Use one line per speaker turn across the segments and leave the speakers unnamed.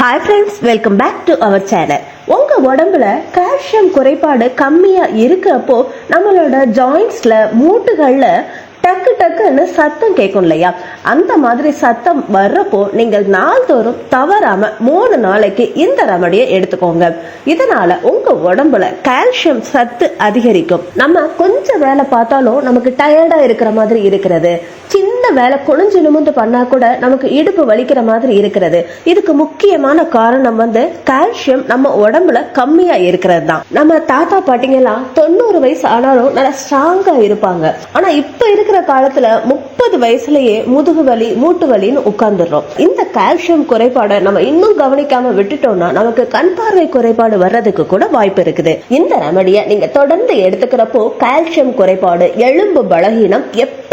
Hi friends welcome back to our channel உங்க உடம்புல calcium குறைபாடு கம்மியா இருக்கிறப்போ நம்மளோட ஜாயிண்ட்ஸ்ல மூட்டுகளில் டக்கு டக்குன்னு சத்தம் கேட்கும் இல்லையா? அந்த மாதிரி சத்தம் வர்றப்போ நீங்கள் நாள்தோறும் தவறாம மூணு நாளைக்கு இந்த ரெமடியை எடுத்துக்கோங்க. இதனால உங்க உடம்புல கால்சியம் சத்து அதிகரிக்கும். நம்ம கொஞ்சம் வேலை பார்த்தாலும் நமக்கு டயர்டா இருக்கிற மாதிரி இருக்கிறது. சின்ன வேலை குனிஞ்சு நிமிந்து பண்ணா கூட நமக்கு இடுப்பு வலிக்கிற மாதிரி இருக்கிறது. இதுக்கு முக்கியமான காரணம் வந்து கால்சியம் நம்ம உடம்புல கம்மியா இருக்கிறது தான் நம்ம தாத்தா பாட்டிங்க எல்லாம் தொண்ணூறு வயசு ஆனாலும் நல்லா ஸ்ட்ராங்கா இருப்பாங்க. ஆனா இப்ப இருக்கிற காலத்துல முப்பது வயசுலயே முதுகு வலி மூட்டு வலின்னு உட்கார்ந்துடுறோம். இந்த கால்சியம் குறைபாடை நம்ம இன்னும் கவனிக்காம விட்டுட்டோம்னா நமக்கு கண் பார்வை குறைபாடு வர்றதுக்கு கூட வாய்ப்பு இருக்குது. இந்த ரெமடியை நீங்க தொடர்ந்து எடுத்துக்கிறப்போ கால்சியம் குறைபாடு எலும்பு பலகீனம்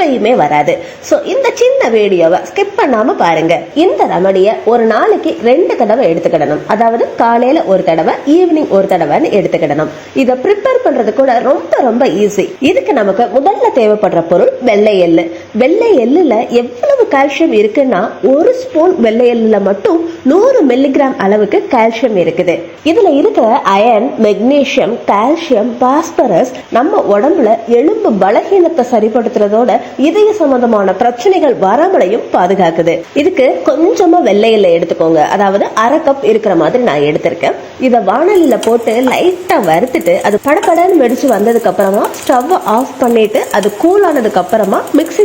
எப்பயுமே வராது. சோ இந்த சின்ன வீடியோவை ஸ்கிப் பண்ணாம பாருங்க. இந்த ரெமடியை ஒரு நாளைக்கு ரெண்டு தடவை எடுத்துக்கிடணும். அதாவது காலையில ஒரு தடவை ஈவினிங் ஒரு தடவைன்னு எடுத்துக்கிடணும். இதை ப்ரிப்பேர் பண்றது கூட ரொம்ப ரொம்ப ஈஸி இதுக்கு நமக்கு முதல்ல தேவைப்படுற பொருள் வெள்ளை எள்ளு. வெள்ளை எள்ளுல எவ்வளவு கால்சியம் இருக்குன்னா ஒரு ஸ்பூன் வெள்ளை எள்ளுல மட்டும் நூறு மில்லிகிராம் அளவுக்கு கால்சியம் இருக்குது. இதுல இருக்கிற அயன் மெக்னீசியம் கால்சியம் பாஸ்பரஸ் நம்ம உடம்புல எலும்பு பலகீனத்தை சரிப்படுத்துறதோட இதய சம்பந்தமான பிரச்சனைகள் வராமலையும் பாதுகாக்குது. இதுக்கு கொஞ்சமா வெள்ளை எள்ளை எடுத்துக்கோங்க. அதாவது அரை கப் இருக்கிற மாதிரி நான் எடுத்திருக்கேன். இதை வானலியில போட்டு லைட்டா வறுத்துட்டு அது படப்படன்னு வெடிச்சு வந்ததுக்கு அப்புறமா ஸ்டவ் ஆஃப் பண்ணிட்டு அது கூல் ஆனதுக்கு அப்புறமா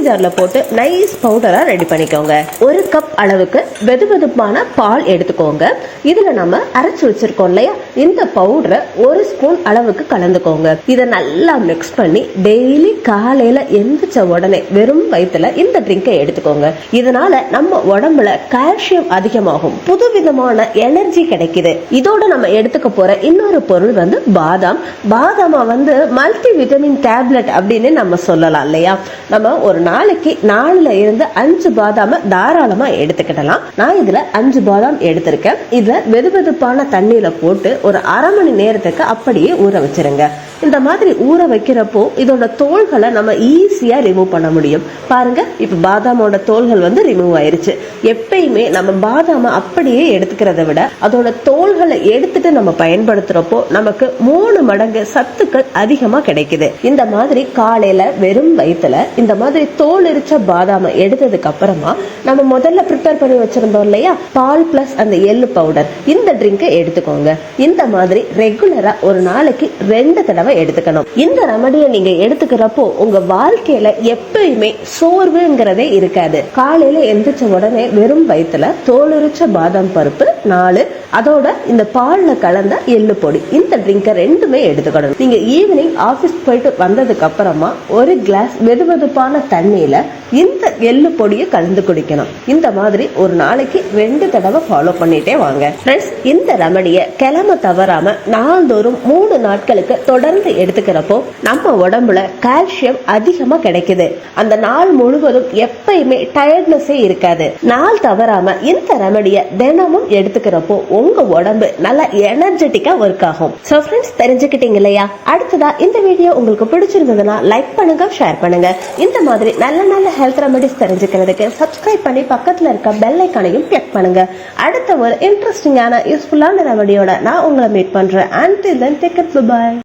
ஜார் ஜார்ல போட்டு நைஸ் பவுடராக ரெடி பண்ணிக்கோங்க. ஒரு கப் அளவுக்கு வெது வெதுப்பான பால் எடுத்துக்கோங்க. இதுல நம்ம அரைச்சு வச்சிருக்கோம் இல்லையா? இந்த பவுடரை ஒரு ஸ்பூன் அளவுக்கு கலந்துக்கோங்க. இதை நல்லா மிக்ஸ் பண்ணி டெய்லி காலையில் எந்திரிச்ச உடனே வெறும் வயிற்றுல இந்த ட்ரிங்கை எடுத்துக்கோங்க. இதனால நம்ம உடம்புல கால்சியம் அதிகமாகும். புதுவிதமான எனர்ஜி கிடைக்குது. இதோட நம்ம எடுத்துக்க போற இன்னொரு பொருள் வந்து பாதாம். பாதாமா வந்து மல்டி விட்டமின் டேப்லெட் அப்படின்னு நம்ம சொல்லலாம் இல்லையா? நம்ம ஒரு நாள் நாளைக்கு நாலுல இருந்து அஞ்சு பாதாம தாராளமா எடுத்துக்கிடலாம். நான் இதுல அஞ்சு பாதாம் எடுத்திருக்கேன். இதுல வெது வெதுப்பான தண்ணியில போட்டு ஒரு அரை மணி நேரத்துக்கு அப்படியே ஊற வச்சிருங்க. இந்த மாதிரி ஊற வைக்கிறப்போ இதோட தோள்களை நம்ம ஈஸியா ரிமூவ் பண்ண முடியும். பாருங்க இப்ப பாதாமோட தோள்கள் வந்து ரிமூவ் ஆயிருச்சு. எப்பயுமே நம்ம பாதாம அப்படியே எடுத்துக்கிறத விட அதோட தோள்களை எடுத்துட்டு நம்ம பயன்படுத்துறப்போ நமக்கு மூணு மடங்கு சத்துக்கள் அதிகமா கிடைக்குது. இந்த மாதிரி காலையில வெறும் வயிற்றுல இந்த மாதிரி தோல் எரிச்ச பாதாமை எடுத்ததுக்கு அப்புறமா நம்ம முதல்ல ப்ரிப்பேர் பண்ணி வச்சிருந்தோம் இல்லையா? பால் பிளஸ் அந்த எள்ளு பவுடர் இந்த ட்ரிங்கை எடுத்துக்கோங்க. இந்த மாதிரி ரெகுலரா ஒரு நாளைக்கு ரெண்டு தடவை எடுத்துக்கணும். இந்த ரெமடியை நீங்க எடுத்துக்கிறப்போ உங்க வாழ்க்கையில எப்பயுமே சோர்வுங்கிறதே இருக்காது. காலையில எந்திரிச்ச உடனே வெறும் வயிற்றுல தோலுரிச்ச பாதாம் பருப்பு நாலு. அதோட இந்த பால்ல கலந்த எள்ளு பொடி. இந்த ட்ரிங்கை ரெண்டுமே எடுத்துக்கணும். நீங்க ஈவினிங் ஆபீஸ் போயிட்டு வந்ததுக்கு அப்புறமா ஒரு கிளாஸ் வெதுவெதுப்பான தண்ணியில் இந்த எள்ளு பொடியை கலந்து குடிக்கணும். இந்த மாதிரி ஒரு நாளைக்கு ரெண்டு தடவை ஃபாலோ பண்ணிட்டே வாங்க. ஃப்ரெண்ட்ஸ் இந்த ரெமடியை கிளம்ப தவறாம நாள்தோறும் மூணு நாட்களுக்கு தொடர்ந்து எடுத்துக்கிறப்போ நம்ம உடம்புல கால்சியம் அதிகமா கிடைக்குது. அந்த நாள் முழுவதும் எப்பயுமே டயர்ட்னஸே இருக்காது. நாள் தவறாம இந்த ரெமடியை தினமும் எடுத்துக்கிறப்போ உங்க உடம்பு நல்லா எனர்ஜெட்டிக்கா ஒர்க் ஆகும். சோ ஃப்ரெண்ட்ஸ் தெரிஞ்சுக்கிட்டீங்க இல்லையா அடுத்ததா இந்த வீடியோ உங்களுக்கு பிடிச்சிருந்ததுன்னா லைக் பண்ணுங்க ஷேர் பண்ணுங்க. இந்த மாதிரி நல்ல நல்ல ஹெல்த் ரெமெடிஸ் தெரிஞ்சுக்கிறதுக்கு சப்ஸ்கிரைப் பண்ணி பக்கத்துல இருக்க பெல் ஐக்கானையும் கிளிக் பண்ணுங்க. அடுத்த ஒரு இன்ட்ரெஸ்டிங்கான யூஸ்ஃபுல்லான ரெமடியோட நான் உங்களை மீட் பண்றேன். And then take it bye